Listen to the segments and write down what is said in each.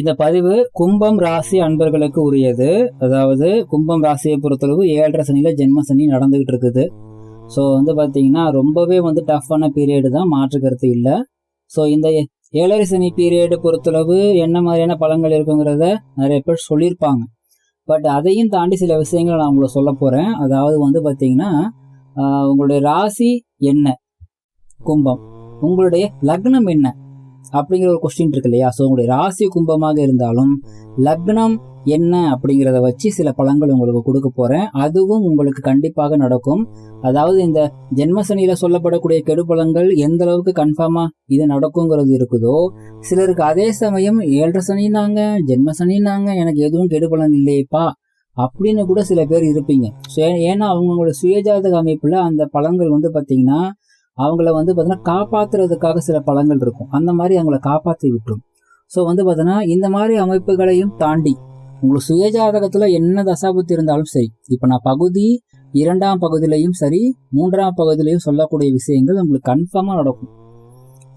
இந்த பதிவு கும்பம் ராசி அன்பர்களுக்கு உரியது. அதாவது கும்பம் ராசியை பொறுத்தளவு ஏழரை சனியில ஜென்ம சனி நடந்துகிட்டு இருக்குது. ஸோ வந்து பார்த்தீங்கன்னா ரொம்பவே வந்து டஃப்பான பீரியடு தான். மாற்று கருத்து இல்லை. ஸோ இந்த ஏழரை சனி பீரியடு பொறுத்தளவு என்ன மாதிரியான பலன்கள் இருக்குங்கிறத நிறைய பேர் சொல்லியிருப்பாங்க. பட் அதையும் தாண்டி சில விஷயங்களை நான் உங்களை சொல்ல போகிறேன் அதாவது வந்து பார்த்தீங்கன்னா உங்களுடைய ராசி என்ன? கும்பம். உங்களுடைய லக்னம் என்ன? அப்படிங்கிற ஒரு கொஸ்டின் இருக்கு இல்லையா? ஸோ உங்களுடைய ராசி கும்பமாக இருந்தாலும் லக்னம் என்ன அப்படிங்கிறத வச்சு சில பழங்கள் உங்களுக்கு கொடுக்க போறேன். அதுவும் உங்களுக்கு கண்டிப்பாக நடக்கும். அதாவது இந்த ஜென்மசனியில சொல்லப்படக்கூடிய கெடு பழங்கள் எந்த அளவுக்கு கன்ஃபார்மா இது நடக்குங்கிறது இருக்குதோ சிலருக்கு அதே சமயம் ஏழரை சனினாங்க ஜென்மசனினாங்க எனக்கு எதுவும் கெடு பலன் இல்லையேப்பா அப்படின்னு கூட சில பேர் இருப்பீங்க. ஸோ ஏன்னா அவங்களோட சுயஜாதக அமைப்புல அந்த பழங்கள் வந்து பாத்தீங்கன்னா அவங்கள வந்து பார்த்தீங்கன்னா காப்பாத்துறதுக்காக சில பழங்கள் இருக்கும். அந்த மாதிரி அவங்கள காப்பாற்றி விட்டுரும் ஸோ வந்து பார்த்தீங்கன்னா இந்த மாதிரி அமைப்புகளையும் தாண்டி உங்களுக்கு சுயஜாதகத்தில் என்ன தசாபத்து இருந்தாலும் சரி இப்போ நான் பகுதி இரண்டாம் பகுதியிலையும் சரி மூன்றாம் பகுதியிலையும் சொல்லக்கூடிய விஷயங்கள் உங்களுக்கு கன்ஃபார்மாக நடக்கும்.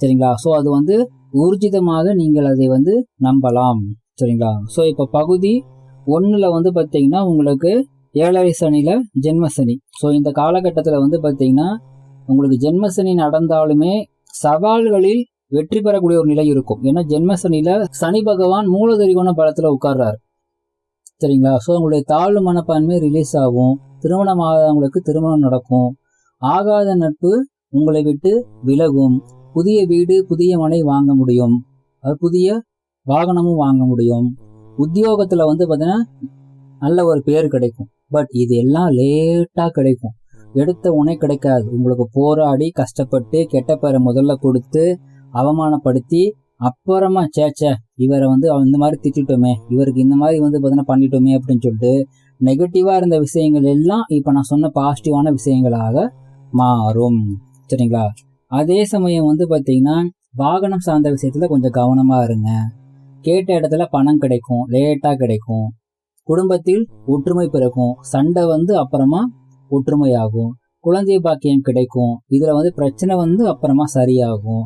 சரிங்களா? ஸோ அது வந்து ஊர்ஜிதமாக நீங்கள் அதை வந்து நம்பலாம். சரிங்களா? ஸோ இப்போ பகுதி ஒன்றில் வந்து பார்த்தீங்கன்னா உங்களுக்கு ஏழரை சனியில் ஜென்ம சனி. ஸோ இந்த காலகட்டத்தில் வந்து பார்த்தீங்கன்னா உங்களுக்கு ஜென்மசனி நடந்தாலுமே சவால்களில் வெற்றி பெறக்கூடிய ஒரு நிலை இருக்கும். ஏன்னா ஜென்மசனியில சனி பகவான் மூலதரிகோண பலத்துல உட்கார்றாரு. சரிங்களா? ஸோ உங்களுடைய தாழ்வு மனப்பான்மை ரிலீஸ் ஆகும். திருமணம் ஆகாதவங்களுக்கு திருமணம் நடக்கும். ஆகாத நட்பு உங்களை விட்டு விலகும். புதிய வீடு புதிய மனை வாங்க முடியும். அது புதிய வாகனமும் வாங்க முடியும். உத்தியோகத்துல வந்து பார்த்தீங்கன்னா நல்ல ஒரு பேர் கிடைக்கும். பட் இது எல்லாம் லேட்டாக கிடைக்கும். எடுத்த உடனே கிடைக்காது. உங்களுக்கு போராடி கஷ்டப்பட்டு கெட்ட பேரை முதல்ல கொடுத்து அவமானப்படுத்தி அப்புறமா சேச்சே இவரை வந்து இந்த மாதிரி திட்டிட்டோமே இவருக்கு இந்த மாதிரி வந்து பார்த்தீங்கன்னா பண்ணிட்டோமே அப்படின்னு சொல்லிட்டு நெகட்டிவாக இருந்த விஷயங்கள் எல்லாம் இப்போ நான் சொன்ன பாசிட்டிவான விஷயங்களாக மாறும். சரிங்களா? அதே சமயம் வந்து பார்த்தீங்கன்னா வாகனம் சார்ந்த விஷயத்தில் கொஞ்சம் கவனமாக இருங்க. கேட்ட இடத்துல பணம் கிடைக்கும் லேட்டாக கிடைக்கும். குடும்பத்தில் ஒற்றுமை பிறக்கும். சண்டை வந்து அப்புறமா ஒற்றுமையாகும். குழந்தை பாக்கியம் கிடைக்கும். இதுல வந்து பிரச்சனை வந்து அப்புறமா சரியாகும்.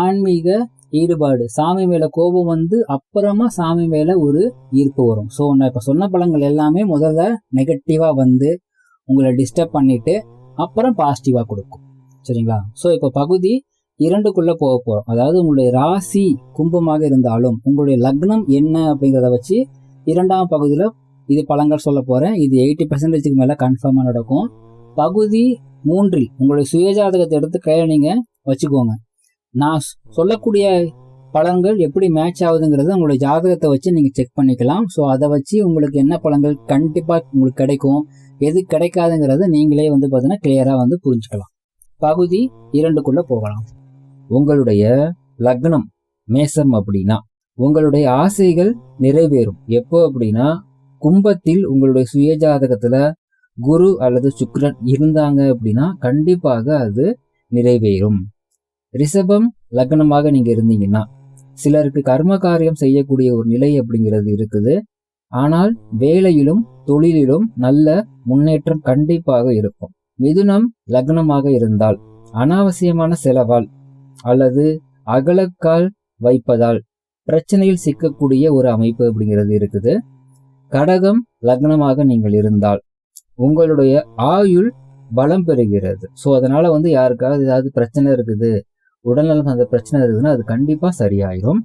ஆன்மீக ஈடுபாடு. சாமி மேல கோபம் வந்து அப்புறமா சாமி மேல ஒரு ஈர்ப்பு வரும். ஸோ நான் இப்ப சொன்ன பழங்கள் எல்லாமே முதல்ல நெகட்டிவா வந்து உங்களை டிஸ்டர்ப் பண்ணிட்டு அப்புறம் பாசிட்டிவா கொடுக்கும். சரிங்களா? ஸோ இப்போ பகுதி இரண்டுக்குள்ள போக போறோம். அதாவது உங்களுடைய ராசி கும்பமாக இருந்தாலும் உங்களுடைய லக்னம் என்ன அப்படிங்கிறத வச்சு இரண்டாம் பகுதியில் இது பழங்கள் சொல்ல போகிறேன் இது எயிட்டி பர்சன்டேஜுக்கு மேலே கன்ஃபார்மாக நடக்கும். பகுதி மூன்றில் உங்களுடைய சுயஜாதகத்தை எடுத்து கையில் நீங்கள் வச்சுக்கோங்க. நான் சொல்லக்கூடிய பழங்கள் எப்படி மேட்ச் ஆகுதுங்கிறத உங்களுடைய ஜாதகத்தை வச்சு நீங்கள் செக் பண்ணிக்கலாம். ஸோ அதை வச்சு உங்களுக்கு என்ன பழங்கள் கண்டிப்பாக உங்களுக்கு கிடைக்கும் எது கிடைக்காதுங்கிறத நீங்களே வந்து பார்த்தீங்கன்னா கிளியராக வந்து புரிஞ்சுக்கலாம். பகுதி இரண்டுக்குள்ளே போகலாம். உங்களுடைய லக்னம் மேசம் அப்படின்னா உங்களுடைய ஆசைகள் நிறைவேறும். எப்போ அப்படின்னா கும்பத்தில் உங்களுடைய சுயஜாதகத்துல குரு அல்லது சுக்ரன் இருந்தாங்க அப்படின்னா கண்டிப்பாக அது நிறைவேறும். ரிஷபம் லக்னமாக நீங்க இருந்தீங்கன்னா சிலருக்கு கர்ம காரியம் செய்யக்கூடிய ஒரு நிலை அப்படிங்கிறது இருக்குது. ஆனால் வேலையிலும் தொழிலிலும் நல்ல முன்னேற்றம் கண்டிப்பாக இருக்கும். மிதுனம் லக்னமாக இருந்தால் அனாவசியமான செலவால் அல்லது அகலக்கால் வைப்பதால் பிரச்சனையில் சிக்கக்கூடிய ஒரு அமைப்பு அப்படிங்கிறது இருக்குது. கடகம் லக்னமாக நீங்கள் இருந்தால் உங்களுடைய ஆயுள் பலம் பெறுகிறது. ஸோ அதனால வந்து யாருக்காவது ஏதாவது பிரச்சனை இருக்குது உடல்நலம் அந்த பிரச்சனை இருக்குதுன்னா அது கண்டிப்பாக சரியாயிரும்.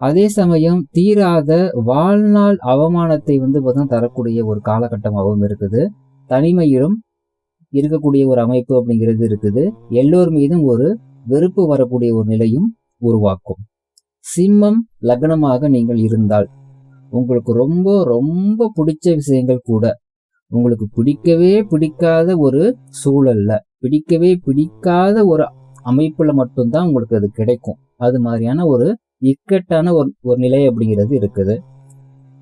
அதே சமயம் தீராத வாழ்நாள் அவமானத்தை வந்து பார்த்தீங்கன்னா தரக்கூடிய ஒரு காலகட்டமாகவும் இருக்குது. தனிமையிலும் இருக்கக்கூடிய ஒரு அமைப்பு அப்படிங்கிறது இருக்குது. எல்லோர் மீதும் ஒரு வெறுப்பு வரக்கூடிய ஒரு நிலையும் உருவாக்கும். சிம்மம் லக்னமாக நீங்கள் இருந்தால் உங்களுக்கு ரொம்ப ரொம்ப பிடிச்ச விஷயங்கள் கூட உங்களுக்கு பிடிக்கவே பிடிக்காத ஒரு சூழல்ல பிடிக்கவே பிடிக்காத ஒரு அமைப்புல மட்டும்தான் உங்களுக்கு அது கிடைக்கும். அது மாதிரியான ஒரு இக்கட்டான ஒரு ஒரு நிலை அப்படிங்கிறது இருக்குது.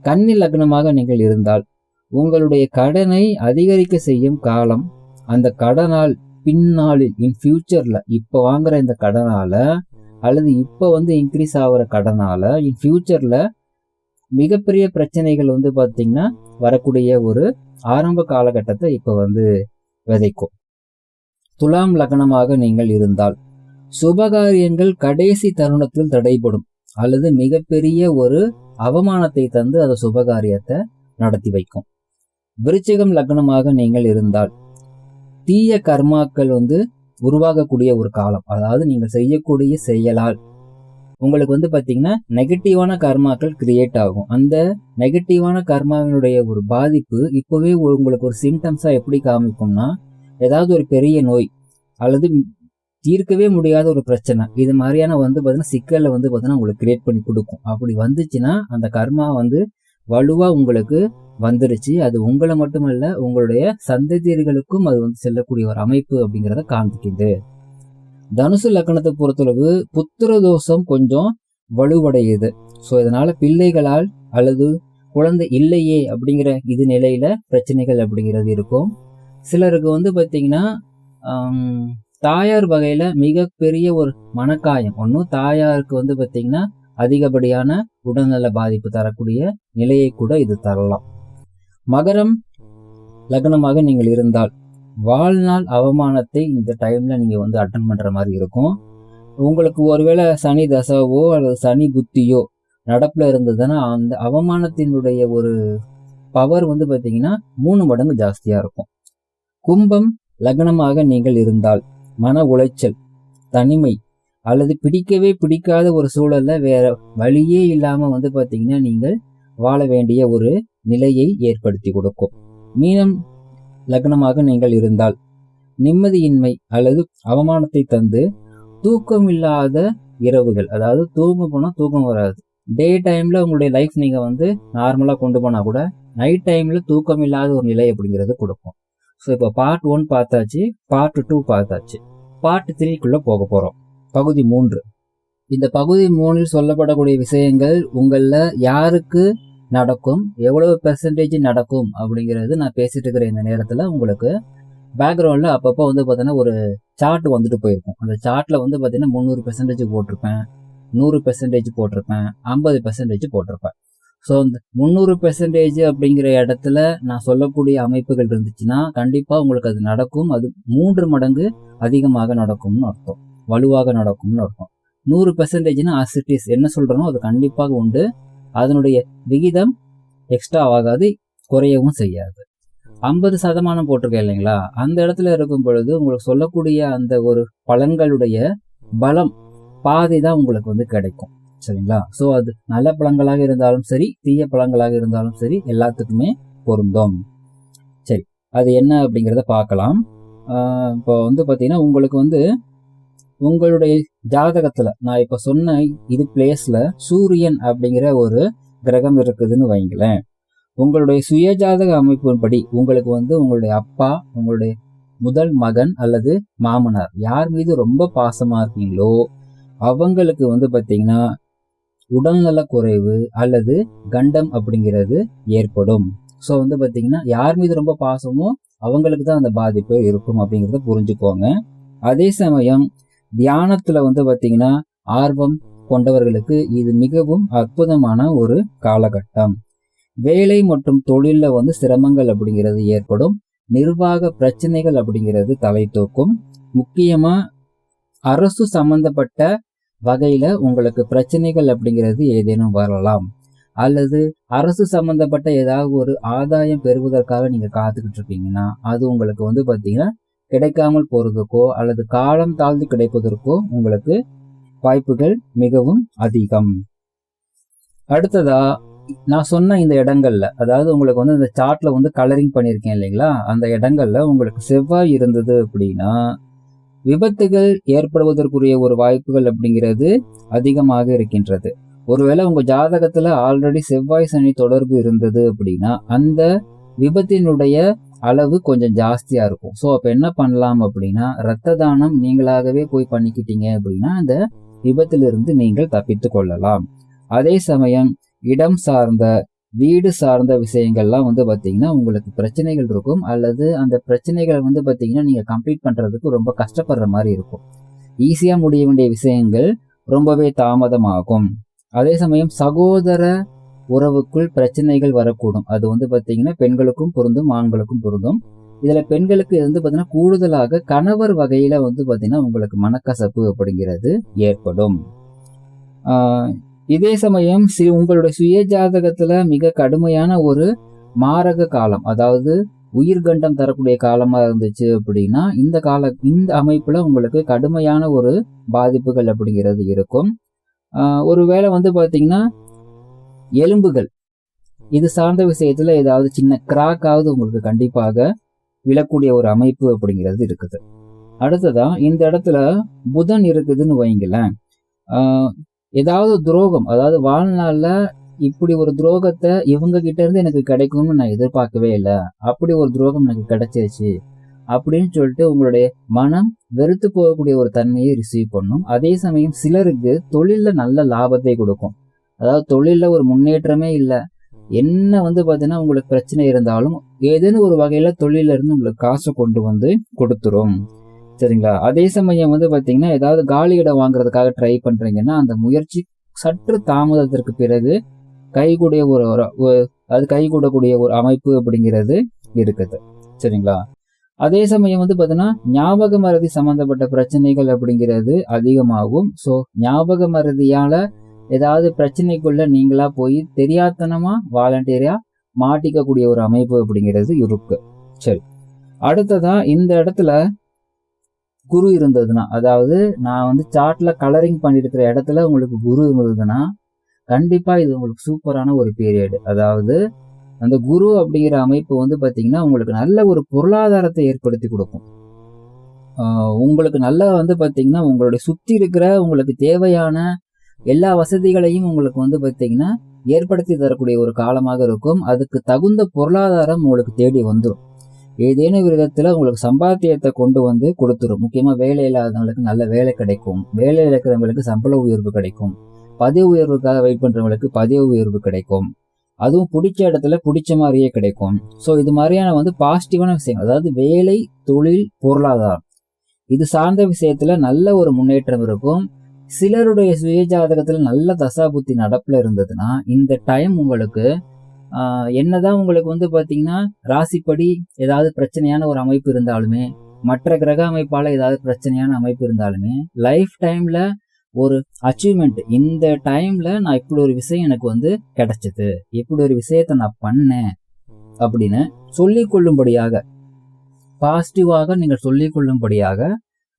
கன்னி லக்னமாக நீங்கள் இருந்தால் உங்களுடைய கடனை அதிகரிக்க செய்யும் காலம் அந்த கடனால் பின்னாளில் இன் ஃபியூச்சர்ல இப்ப வாங்குற இந்த கடனால அல்லது இப்ப வந்து இன்க்ரீஸ் ஆகுற கடனால இன் ஃபியூச்சர்ல மிகப்பெரிய பிரச்சனைகள் வந்து பார்த்தீங்கன்னா வரக்கூடிய ஒரு ஆரம்ப காலகட்டத்தை இப்போ வந்து விதைக்கும். துலாம் லக்னமாக நீங்கள் இருந்தால் சுபகாரியங்கள் கடைசி தருணத்தில் தடைபடும் அல்லது மிகப்பெரிய ஒரு அவமானத்தை தந்து அந்த சுபகாரியத்தை நடத்தி வைக்கும். விருச்சிகம் லக்னமாக நீங்கள் இருந்தால் தீய கர்மாக்கள் வந்து உருவாகக்கூடிய ஒரு காலம். அதாவது நீங்கள் செய்யக்கூடிய செயலால் உங்களுக்கு வந்து பார்த்தீங்கன்னா நெகட்டிவான கர்மாக்கள் கிரியேட் ஆகும். அந்த நெகட்டிவான கர்மாவினுடைய ஒரு பாதிப்பு இப்போவே உங்களுக்கு ஒரு சிம்டம்ஸாக எப்படி காமிக்கும்னா ஏதாவது ஒரு பெரிய நோய் அல்லது தீர்க்கவே முடியாத ஒரு பிரச்சனை இது மாதிரியான வந்து பார்த்தீங்கன்னா சிக்கலை வந்து பார்த்தீங்கன்னா உங்களுக்கு கிரியேட் பண்ணி கொடுக்கும். அப்படி வந்துச்சுன்னா அந்த கர்மா வந்து வலுவாக உங்களுக்கு வந்துருச்சு. அது உங்களை மட்டுமல்ல உங்களுடைய சந்ததியர்களுக்கும் அது வந்து செல்லக்கூடிய ஒரு அமைப்பு அப்படிங்கிறத காண்பிக்குது. தனுசு லக்கணத்தை பொறுத்தளவு புத்திர தோஷம் கொஞ்சம் வலுவடையுது. ஸோ இதனால பிள்ளைகளால் அல்லது குழந்தை இல்லையே அப்படிங்கிற இது நிலையில பிரச்சனைகள் அப்படிங்கிறது இருக்கும். சிலருக்கு வந்து பார்த்தீங்கன்னா தாயார் வகையில மிகப்பெரிய ஒரு மனக்காயம். ஒன்றும் தாயாருக்கு வந்து பார்த்தீங்கன்னா அதிகப்படியான உடல்நல பாதிப்பு தரக்கூடிய நிலையை கூட இது தரலாம். மகரம் லக்னமாக நீங்கள் இருந்தால் வாழ்நாள் அவமானத்தை இந்த டைம்ல நீங்க வந்து அட்டன் பண்ற மாதிரி இருக்கும். உங்களுக்கு ஒருவேளை சனி தசாவோ அல்லது சனி புத்தியோ நடப்புல இருந்ததுன்னா அந்த அவமானத்தினுடைய ஒரு பவர் வந்து பார்த்தீங்கன்னா மூணு மடங்கு ஜாஸ்தியா இருக்கும். கும்பம் லக்னமாக நீங்கள் இருந்தால் மன உளைச்சல் தனிமை அல்லது பிடிக்கவே பிடிக்காத ஒரு சூழல்ல வேற வழியே இல்லாம வந்து பார்த்தீங்கன்னா நீங்கள் வாழ வேண்டிய ஒரு நிலையை ஏற்படுத்தி கொடுக்கும். மீனம் லக்னமாக நீங்கள் இருந்தால். நிம்மதியின்மை அல்லது அவமானத்தை தந்து தூக்கம் இல்லாத இரவுகள் அதாவது தூங்க போனால் தூக்கம் வராது. டே டைம்ல உங்களுடைய லைஃப் நீங்க வந்து நார்மலா கொண்டு போனா கூட நைட் டைம்ல தூக்கம் இல்லாத ஒரு நிலை அப்படிங்கிறது கொடுக்கும். ஸோ இப்போ பார்ட் ஒன் பார்த்தாச்சு பார்ட் டூ பார்த்தாச்சு. பார்ட் த்ரீக்குள்ள போக போறோம். பகுதி மூன்று. இந்த பகுதி மூணில் சொல்லப்படக்கூடிய விஷயங்கள் உங்களில் யாருக்கு நடக்கும்? எவ்வளவு பெர்சன்டேஜ் நடக்கும்? அப்படிங்கிறது நான் பேசிட்டு இருக்கிற இந்த நேரத்தில். உங்களுக்கு பேக்ரவுண்டில் அப்பப்போ வந்து பார்த்தீங்கன்னா ஒரு சார்ட் வந்துட்டு போயிருக்கும். அந்த சார்ட்டில் வந்து பார்த்தீங்கன்னா முந்நூறு பெர்சன்டேஜ் போட்டிருப்பேன். நூறு பெர்சன்டேஜ் போட்டிருப்பேன். ஐம்பது பெர்சன்டேஜ் போட்டிருப்பேன். ஸோ அந்த முந்நூறு பெர்சன்டேஜ் அப்படிங்கிற இடத்துல நான் சொல்லக்கூடிய அமைப்புகள் இருந்துச்சுன்னா கண்டிப்பாக உங்களுக்கு அது நடக்கும். அது மூன்று மடங்கு அதிகமாக நடக்கும்னு அர்த்தம். வலுவாக நடக்கும்னு அர்த்தம். நூறு பெர்சன்டேஜ்னா அசிட்டிஸ் என்ன சொல்கிறனோ அது கண்டிப்பாக உண்டு. அதனுடைய விகிதம் எக்ஸ்ட்ரா ஆகாது குறையவும் செய்யாது. ஐம்பது சதமானம் போட்டிருக்கேன் இல்லைங்களா? அந்த இடத்துல இருக்கும் பொழுது உங்களுக்கு சொல்லக்கூடிய அந்த ஒரு பழங்களுடைய பலம் பாதி தான் உங்களுக்கு வந்து கிடைக்கும். சரிங்களா? ஸோ அது நல்ல பழங்களாக இருந்தாலும் சரி தீய பழங்களாக இருந்தாலும் சரி எல்லாத்துக்குமே பொருந்தும். சரி அது என்ன அப்படிங்கிறத பார்க்கலாம். இப்போ வந்து பார்த்தீங்கன்னா உங்களுக்கு வந்து உங்களுடைய ஜாதகத்துல நான் இப்ப சொன்ன இது பிளேஸ்ல சூரியன் அப்படிங்கிற ஒரு கிரகம் இருக்குதுன்னு வைங்களேன். உங்களுடைய சுயஜாதக அமைப்பின்படி உங்களுக்கு வந்து உங்களுடைய அப்பா உங்களுடைய முதல் மகன் அல்லது மாமனார் யார் மீது ரொம்ப பாசமா இருக்கீங்களோ அவங்களுக்கு வந்து பாத்தீங்கன்னா உடல்நல குறைவு அல்லது கண்டம் அப்படிங்கிறது ஏற்படும். ஸோ வந்து பாத்தீங்கன்னா யார் மீது ரொம்ப பாசமோ அவங்களுக்கு தான் அந்த பாதிப்பு இருக்கும் அப்படிங்கிறத புரிஞ்சுக்கோங்க. அதே சமயம் தியானத்துல வந்து பாத்தீங்கன்னா ஆர்வம் கொண்டவர்களுக்கு இது மிகவும் அற்புதமான ஒரு காலகட்டம். வேலை மற்றும் தொழிலில் வந்து சிரமங்கள் அப்படிங்கிறது ஏற்படும். நிர்வாக பிரச்சனைகள் அப்படிங்கிறது தலை தூக்கும். முக்கியமா அரசு சம்பந்தப்பட்ட வகையில உங்களுக்கு பிரச்சனைகள் அப்படிங்கிறது ஏதேனும் வரலாம். அல்லது அரசு சம்பந்தப்பட்ட ஏதாவது ஒரு ஆதாயம் பெறுவதற்காக நீங்க காத்துக்கிட்டு இருக்கீங்கன்னா அது உங்களுக்கு வந்து பாத்தீங்கன்னா கிடைக்காமல் போறதுக்கோ அல்லது காலம் தாழ்ந்து கிடைப்பதற்கோ உங்களுக்கு வாய்ப்புகள் மிகவும் அதிகம். அடுத்ததா நான் சொன்ன இந்த இடங்கள்ல அதாவது உங்களுக்கு வந்து இந்த சார்ட்ல வந்து கலரிங் பண்ணியிருக்கேன் இல்லைங்களா? அந்த இடங்கள்ல உங்களுக்கு செவ்வாய் இருந்தது அப்படின்னா விபத்துகள் ஏற்படுவதற்குரிய ஒரு வாய்ப்புகள் அப்படிங்கிறது அதிகமாக இருக்கின்றது. ஒருவேளை உங்க ஜாதகத்துல ஆல்ரெடி செவ்வாய் சனி தொடர்பு இருந்தது அப்படின்னா அந்த விபத்தினுடைய அளவு கொஞ்சம் ஜாஸ்தியாக இருக்கும். ஸோ அப்போ என்ன பண்ணலாம் அப்படின்னா இரத்த தானம் நீங்களாகவே போய் பண்ணிக்கிட்டீங்க அப்படின்னா அந்த விபத்திலிருந்து நீங்கள் தப்பித்து கொள்ளலாம். அதே சமயம் இடம் சார்ந்த வீடு சார்ந்த விஷயங்கள்லாம் வந்து பார்த்தீங்கன்னா உங்களுக்கு பிரச்சனைகள் இருக்கும். அல்லது அந்த பிரச்சனைகளை வந்து பார்த்தீங்கன்னா நீங்கள் கம்ப்ளீட் பண்ணுறதுக்கு ரொம்ப கஷ்டப்படுற மாதிரி இருக்கும். ஈஸியாக முடிய வேண்டிய விஷயங்கள் ரொம்பவே தாமதமாகும். அதே சமயம் சகோதர உறவுக்குள் பிரச்சனைகள் வரக்கூடும். அது வந்து பார்த்தீங்கன்னா பெண்களுக்கும் பொருந்தும் ஆண்களுக்கும் பொருந்தும். இதில் பெண்களுக்கு இது வந்து பார்த்தீங்கன்னா கூடுதலாக கணவர் வகையில் வந்து பார்த்தீங்கன்னா உங்களுக்கு மனக்கசப்பு அப்படிங்கிறது ஏற்படும். ஆஹ் இதே சமயம் சி உங்களுடைய சுய ஜாதகத்தில் மிக கடுமையான ஒரு மாரக காலம் அதாவது உயிர்கண்டம் தரக்கூடிய காலமாக இருந்துச்சு அப்படின்னா இந்த கால இந்த அமைப்பில் உங்களுக்கு கடுமையான ஒரு பாதிப்புகள் அப்படிங்கிறது இருக்கும். ஆஹ் ஒருவேளை வந்து பார்த்தீங்கன்னா எலும்புகள். இது சார்ந்த விஷயத்துல ஏதாவது சின்ன கிராக்காவது உங்களுக்கு கண்டிப்பாக விழக்கூடிய ஒரு அமைப்பு அப்படிங்கிறது இருக்குது. அடுத்ததா இந்த இடத்துல புதன் இருக்குதுன்னு வைங்களேன் ஏதாவது துரோகம் அதாவது வாழ்நாள்ல இப்படி ஒரு துரோகத்தை இவங்க கிட்ட இருந்து எனக்கு கிடைக்கும்னு நான் எதிர்பார்க்கவே இல்லை. அப்படி ஒரு துரோகம் எனக்கு கிடைச்சிருச்சு அப்படின்னு சொல்லிட்டு உங்களுடைய மனம் வெறுத்து போகக்கூடிய ஒரு தன்மையை ரிசீவ் பண்ணும். அதே சமயம் சிலருக்கு தொழிலில் நல்ல லாபத்தை கொடுக்கும். அதாவது தொழிலில் ஒரு முன்னேற்றமே இல்லை. என்ன வந்து பார்த்தீங்கன்னா உங்களுக்கு பிரச்சனை இருந்தாலும் ஏதேனும் ஒரு வகையில் தொழிலிருந்து உங்களுக்கு காசை கொண்டு வந்து கொடுத்துரும். சரிங்களா? அதே சமயம் வந்து பார்த்தீங்கன்னா ஏதாவது காலி இடம் வாங்குறதுக்காக ட்ரை பண்ணுறீங்கன்னா அந்த முயற்சி சற்று தாமதத்திற்கு பிறகு கைகூடிய ஒரு அது கைகூடக்கூடிய ஒரு அமைப்பு அப்படிங்கிறது இருக்குது. சரிங்களா? அதே சமயம் வந்து பார்த்தீங்கன்னா ஞாபக மறதி சம்மந்தப்பட்ட பிரச்சனைகள் அப்படிங்கிறது அதிகமாகும். ஸோ ஞாபக மருதியால் ஏதாவது பிரச்சனைக்குள்ள நீங்களா போய் தெரியாதனமா வாலண்டியரா மாட்டிக்கக்கூடிய ஒரு அமைப்பு அப்படிங்கிறது இருக்கு. சரி. அடுத்ததா இந்த இடத்துல குரு இருந்ததுன்னா அதாவது நான் வந்து சார்ட்ல கலரிங் பண்ணிருக்கிற இடத்துல உங்களுக்கு குரு இருந்ததுன்னா கண்டிப்பா இது உங்களுக்கு சூப்பரான ஒரு பீரியடு அதாவது அந்த குரு அப்படிங்கிற அமைப்பு வந்து பார்த்தீங்கன்னா உங்களுக்கு நல்ல ஒரு பொருளாதாரத்தை ஏற்படுத்தி கொடுக்கும். உங்களுக்கு நல்லா வந்து பார்த்தீங்கன்னா உங்களுடைய சுற்றி இருக்கிற உங்களுக்கு தேவையான எல்லா வசதிகளையும் உங்களுக்கு வந்து பார்த்தீங்கன்னா ஏற்படுத்தி தரக்கூடிய ஒரு காலமாக இருக்கும். அதுக்கு தகுந்த பொருளாதாரம் உங்களுக்கு தேடி வந்துடும் ஏதேனும் விதத்தில் உங்களுக்கு சம்பாத்தியத்தை கொண்டு வந்து கொடுத்துரும். முக்கியமாக வேலை இல்லாதவங்களுக்கு நல்ல வேலை கிடைக்கும். வேலை இருக்கிறவங்களுக்கு சம்பள உயர்வு கிடைக்கும். பதவி உயர்வுக்காக வெயிட் பண்ணுறவங்களுக்கு பதவி உயர்வு கிடைக்கும். அதுவும் பிடிச்ச இடத்துல பிடிச்ச மாதிரியே கிடைக்கும். ஸோ இது மாதிரியான வந்து பாசிட்டிவான விஷயங்கள். அதாவது வேலை தொழில் பொருளாதாரம். இது சார்ந்த விஷயத்தில் நல்ல ஒரு முன்னேற்றம் இருக்கும். சிலருடைய சுய ஜாதகத்தில் நல்ல தசாபுத்தி நடப்பில் இருந்ததுன்னா இந்த டைம் உங்களுக்கு என்னதான் உங்களுக்கு வந்து பார்த்தீங்கன்னா ராசிப்படி ஏதாவது பிரச்சனையான ஒரு அமைப்பு இருந்தாலுமே மற்ற கிரக அமைப்பால் ஏதாவது பிரச்சனையான அமைப்பு இருந்தாலுமே லைஃப் டைமில் ஒரு அச்சீவ்மெண்ட் இந்த டைம்ல நான் இப்படி ஒரு விஷயம் எனக்கு வந்து கிடைச்சது. இப்படி ஒரு விஷயத்தை நான் பண்ணேன் அப்படின்னு சொல்லிக் கொள்ளும்படியாக பாசிட்டிவாக நீங்கள் சொல்லிக் கொள்ளும்படியாக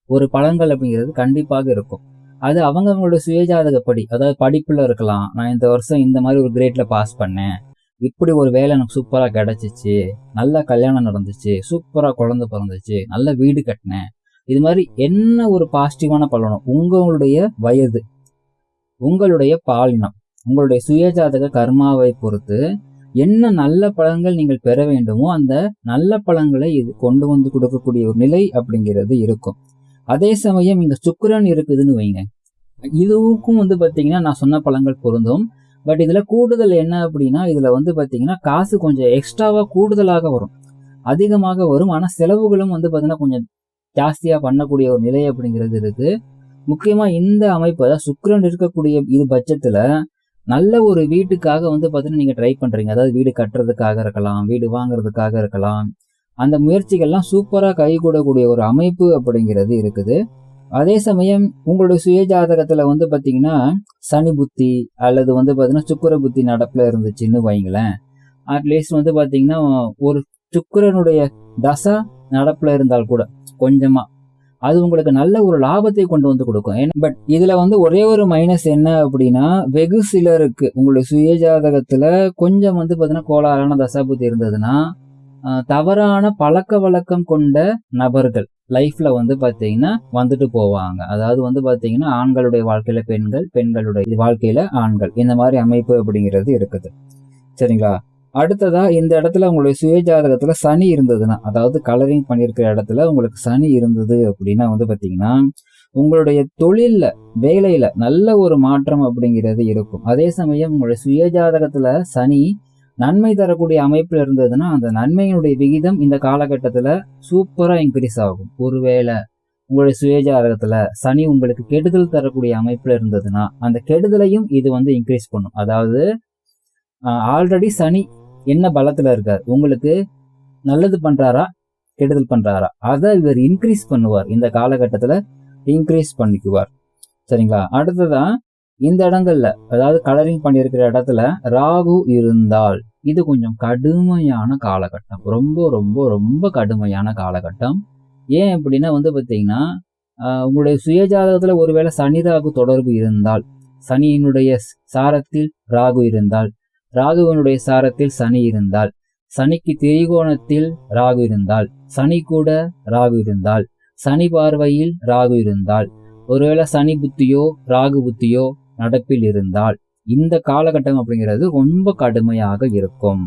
ஒரு பழங்கள் அப்படிங்கிறது கண்டிப்பாக இருக்கும். அது அவங்கவங்களோட சுயஜாதகப்படி. அதாவது படிப்புல இருக்கலாம். நான் இந்த வருஷம் இந்த மாதிரி ஒரு கிரேட்ல பாஸ் பண்ணேன். இப்படி ஒரு வேலை எனக்கு சூப்பரா கிடைச்சிச்சு. நல்ல கல்யாணம் நடந்துச்சு. சூப்பரா குழந்தை பிறந்துச்சு. நல்ல வீடு கட்டினேன். இது மாதிரி என்ன ஒரு பாசிட்டிவான பலனும்? உங்களுடைய வயது. உங்களுடைய பாலினம். உங்களுடைய சுயஜாதக கர்மாவை பொறுத்து என்ன நல்ல பழங்கள் நீங்கள் பெற வேண்டுமோ அந்த நல்ல பழங்களை இது கொண்டு வந்து கொடுக்கக்கூடிய ஒரு நிலை அப்படிங்கிறது இருக்கும். அதே சமயம் இங்க சுக்கரன் இருக்குதுன்னு வைங்க. இதுவுக்கும் வந்து பாத்தீங்கன்னா நான் சொன்ன பழங்கள் பொருந்தும். பட் இதுல கூடுதல் என்ன அப்படின்னா இதுல வந்து பாத்தீங்கன்னா காசு கொஞ்சம் எக்ஸ்ட்ராவா கூடுதலாக வரும். அதிகமாக வரும். ஆனா செலவுகளும் வந்து பாத்தீங்கன்னா கொஞ்சம் ஜாஸ்தியா பண்ணக்கூடிய ஒரு நிலை அப்படிங்கிறது இருக்கு. முக்கியமா இந்த அமைப்பு அதாவது சுக்கரன் இருக்கக்கூடிய இது பட்சத்துல நல்ல ஒரு வீட்டுக்காக வந்து பாத்தீங்கன்னா நீங்க ட்ரை பண்றீங்க. அதாவது வீடு கட்டுறதுக்காக இருக்கலாம் வீடு வாங்குறதுக்காக இருக்கலாம். அந்த முயற்சிகள்லாம் சூப்பராக கைகூடக்கூடிய ஒரு அமைப்பு அப்படிங்கிறது இருக்குது. அதே சமயம் உங்களுடைய சுய ஜாதகத்தில் வந்து பார்த்தீங்கன்னா சனி புத்தி அல்லது வந்து பார்த்தீங்கன்னா சுக்கர புத்தி நடப்பில் இருந்துச்சுன்னு வைங்களேன். அட்லீஸ்ட் வந்து பார்த்தீங்கன்னா ஒரு சுக்கரனுடைய தசா நடப்பில் இருந்தால் கூட கொஞ்சமாக அது உங்களுக்கு நல்ல ஒரு லாபத்தை கொண்டு வந்து கொடுக்கும். பட் இதுல வந்து ஒரே ஒரு மைனஸ் என்ன அப்படின்னா வெகு சிலருக்கு உங்களுடைய சுய ஜாதகத்துல கொஞ்சம் வந்து பார்த்தீங்கன்னா கோளாறான தசாபுத்தி இருந்ததுன்னா தவறான பழக்க வழக்கம் கொண்ட நபர்கள் லைஃப்ல வந்து பாத்தீங்கன்னா வந்துட்டு போவாங்க. அதாவது வந்து பாத்தீங்கன்னா ஆண்களுடைய வாழ்க்கையில பெண்கள் பெண்களுடைய வாழ்க்கையில ஆண்கள். இந்த மாதிரி அமைப்பு அப்படிங்கிறது இருக்குது. சரிங்களா? அடுத்ததா இந்த இடத்துல உங்களுடைய சுயஜாதகத்துல சனி இருந்ததுன்னா அதாவது கலரிங் பண்ணியிருக்கிற இடத்துல உங்களுக்கு சனி இருந்தது அப்படின்னா வந்து பாத்தீங்கன்னா உங்களுடைய தொழில்ல வேலையில நல்ல ஒரு மாற்றம் அப்படிங்கிறது இருக்கும். அதே சமயம் உங்களுடைய சுயஜாதகத்துல சனி நன்மை தரக்கூடிய அமைப்பில் இருந்ததுன்னா அந்த நன்மையினுடைய விகிதம் இந்த காலகட்டத்தில் சூப்பராக இன்க்ரீஸ் ஆகும். ஒருவேளை உங்களுடைய சுய சனி உங்களுக்கு கெடுதல் தரக்கூடிய அமைப்பில் இருந்ததுன்னா அந்த கெடுதலையும் இது வந்து இன்க்ரீஸ் பண்ணும். அதாவது ஆல்ரெடி சனி என்ன பலத்தில் இருக்கார்? உங்களுக்கு நல்லது பண்ணுறாரா கெடுதல் பண்றாரா? அதை இவர் இன்க்ரீஸ் பண்ணுவார். இந்த காலகட்டத்தில் இன்க்ரீஸ் பண்ணிக்குவார். சரிங்களா? அடுத்ததான் இந்த இடங்கள்ல அதாவது கலரிங் பண்ணியிருக்கிற இடத்துல ராகு இருந்தால் இது கொஞ்சம் கடுமையான காலகட்டம். ரொம்ப ரொம்ப ரொம்ப கடுமையான காலகட்டம். ஏன் அப்படின்னா வந்து பார்த்தீங்கன்னா உங்களுடைய சுயஜாதகத்தில் ஒருவேளை சனி ராகு தொடர்பு இருந்தால் சனியினுடைய சாரத்தில் ராகு இருந்தால் ராகுவனுடைய சாரத்தில் சனி இருந்தால் சனிக்கு திரிகோணத்தில் ராகு இருந்தால் சனி கூட ராகு இருந்தால் சனி பார்வையில் ராகு இருந்தால் ஒருவேளை சனி புத்தியோ ராகு புத்தியோ நடப்பில் இருந்தால் இந்த காலகட்டம் அப்படிங்கிறது ரொம்ப கடுமையாக இருக்கும்.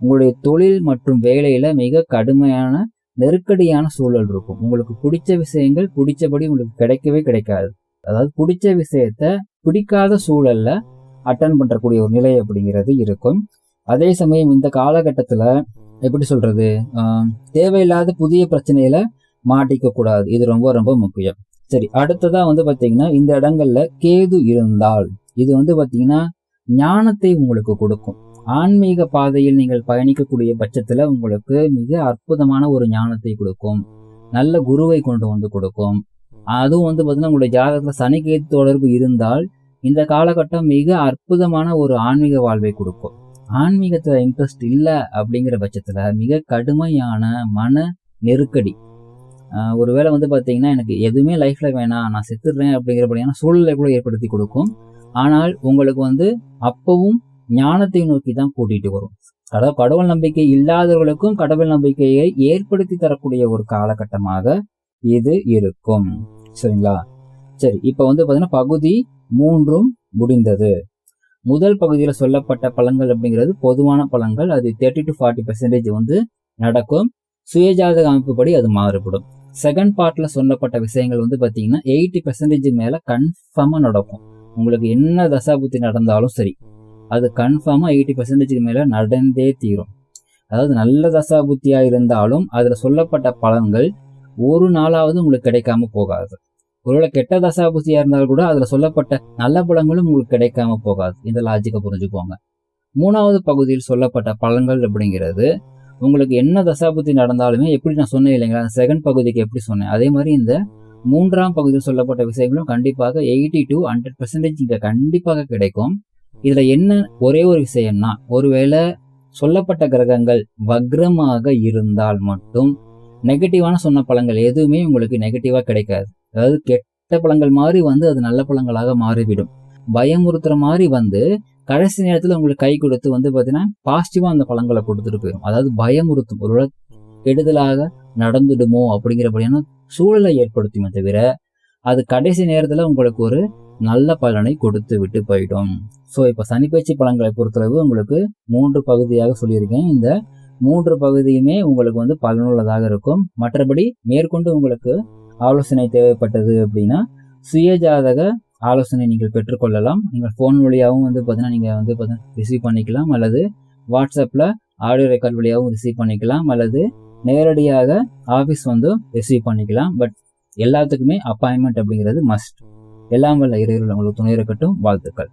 உங்களுடைய தொழில் மற்றும் வேலையில மிக கடுமையான நெருக்கடியான சூழல் இருக்கும். உங்களுக்கு பிடிச்ச விஷயங்கள் பிடிச்சபடி உங்களுக்கு கிடைக்கவே கிடைக்காது. அதாவது பிடிச்ச விஷயத்த பிடிக்காத சூழல்ல அட்டன் பண்றக்கூடிய ஒரு நிலை அப்படிங்கிறது இருக்கும். அதே சமயம் இந்த காலகட்டத்துல எப்படி சொல்றது? தேவையில்லாத புதிய பிரச்சனையில மாட்டிக்க கூடாது இது ரொம்ப ரொம்ப முக்கியம். சரி அடுத்ததா வந்து பாத்தீங்கன்னா இந்த இடங்கள்ல கேது இருந்தால். இது வந்து பாத்தீங்கன்னா ஞானத்தை உங்களுக்கு கொடுக்கும். ஆன்மீக பாதையில் நீங்கள் பயணிக்கக்கூடிய பட்சத்துல உங்களுக்கு மிக அற்புதமான ஒரு ஞானத்தை கொடுக்கும். நல்ல குருவை கொண்டு வந்து கொடுக்கும். அதுவும் வந்து பாத்தீங்கன்னா உங்களுடைய ஜாதகத்துல சனி கேது தொடர்பு இருந்தால் இந்த காலகட்டம் மிக அற்புதமான ஒரு ஆன்மீக வாழ்வை கொடுக்கும். ஆன்மீகத்துல இன்ட்ரெஸ்ட் இல்லை அப்படிங்கிற பட்சத்துல மிக கடுமையான மன நெருக்கடி ஒரு ஒருவேளை வந்து பார்த்தீங்கன்னா எனக்கு எதுவுமே லைஃப்ல வேணாம் நான் செத்துடுறேன் அப்படிங்கிறபடியான சூழ்நிலை கூட ஏற்படுத்தி கொடுக்கும். ஆனால் உங்களுக்கு வந்து அப்பவும் ஞானத்தை நோக்கி தான் கூட்டிட்டு வரும். அதாவது கடவுள் நம்பிக்கை இல்லாதவர்களுக்கும் கடவுள் நம்பிக்கையை ஏற்படுத்தி தரக்கூடிய ஒரு காலகட்டமாக இது இருக்கும். சரிங்களா? சரி இப்போ வந்து பார்த்தீங்கன்னா பகுதி மூன்றும் முடிந்தது. முதல் பகுதியில் சொல்லப்பட்ட பழங்கள் அப்படிங்கிறது பொதுவான பழங்கள் அது தேர்ட்டி டு ஃபார்ட்டி பெர்சன்டேஜ் வந்து நடக்கும். சுயஜாதக அமைப்புப்படி அது மாறுபடும். செகண்ட் பார்ட்ல சொல்லப்பட்ட விஷயங்கள் வந்து பாத்தீங்கன்னா எயிட்டி பெர்சன்டேஜ் மேல கன்ஃபார்மா நடக்கும். உங்களுக்கு என்ன தசாபுத்தி நடந்தாலும் சரி அது கன்ஃபார்மா எயிட்டி பெர்சன்டேஜ்க்கு மேல நடந்தே தீரும். அதாவது நல்ல தசாபுத்தியா இருந்தாலும் அதுல சொல்லப்பட்ட பலன்கள் ஒரு நாளாவது உங்களுக்கு கிடைக்காம போகாது. ஒருவேளை கெட்ட தசாபுத்தியா இருந்தாலும் கூட அதுல சொல்லப்பட்ட நல்ல பலங்களும் உங்களுக்கு கிடைக்காம போகாது. இந்த லாஜிக்கை புரிஞ்சுக்கோங்க. மூணாவது பகுதியில் சொல்லப்பட்ட பலன்கள் அப்படிங்கிறது உங்களுக்கு என்ன தசாபுத்தி நடந்தாலுமே எப்படி நான் சொன்னேன் இல்லைங்களா? அந்த செகண்ட் பகுதிக்கு எப்படி சொன்னேன்? அதே மாதிரி இந்த மூன்றாம் பகுதியில் சொல்லப்பட்ட விஷயங்களும் கண்டிப்பாக எயிட்டி டு ஹண்ட்ரட் பெர்சன்டேஜ் இங்கே கண்டிப்பாக கிடைக்கும். இதில் என்ன ஒரே ஒரு விஷயம்னா ஒருவேளை சொல்லப்பட்ட கிரகங்கள் வக்ரமாக இருந்தால் மட்டும் நெகட்டிவான சொன்ன பழங்கள் எதுவுமே உங்களுக்கு நெகட்டிவாக கிடைக்காது. அதாவது கெட்ட பழங்கள் மாதிரி வந்து அது நல்ல பழங்களாக மாறிவிடும். பயமுறுத்துற மாதிரி வந்து கடைசி நேரத்துல உங்களுக்கு கை கொடுத்து வந்து பாத்தீங்கன்னா பாசிட்டிவா அந்த பழங்களை கொடுத்துட்டு போயிடும் அதாவது பயமுறுத்தும். ஒரு கெடுதலாக நடந்துடுமோ அப்படிங்கிறபடியான சூழலை ஏற்படுத்துமே தவிர அது கடைசி நேரத்துல உங்களுக்கு ஒரு நல்ல பலனை கொடுத்து விட்டு போயிடும். ஸோ இப்போ சனிப்பயிற்சி பழங்களை பொறுத்தளவு உங்களுக்கு மூன்று பகுதியாக சொல்லியிருக்கேன். இந்த மூன்று பகுதியுமே உங்களுக்கு வந்து பலனுள்ளதாக இருக்கும். மற்றபடி மேற்கொண்டு உங்களுக்கு ஆலோசனை தேவைப்பட்டது அப்படின்னா சுயஜாதக ஆலோசனை நீங்கள் பெற்றுக்கொள்ளலாம். நீங்கள் ஃபோன் வழியாகவும் வந்து பார்த்தீங்கன்னா நீங்கள் வந்து பார்த்தீங்கன்னா ரிசீவ் பண்ணிக்கலாம். அல்லது வாட்ஸ்அப்பில் ஆடியோ ரெக்கார்ட் வழியாகவும் ரிசீவ் பண்ணிக்கலாம். அல்லது நேரடியாக ஆஃபீஸ் வந்து ரிசீவ் பண்ணிக்கலாம். பட் எல்லாத்துக்குமே அப்பாயின்மெண்ட் அப்படிங்கிறது மஸ்ட் எல்லாம் வல்ல இறைவர்கள் உங்களுக்கு துணை இருக்கட்டும். வாழ்த்துக்கள்.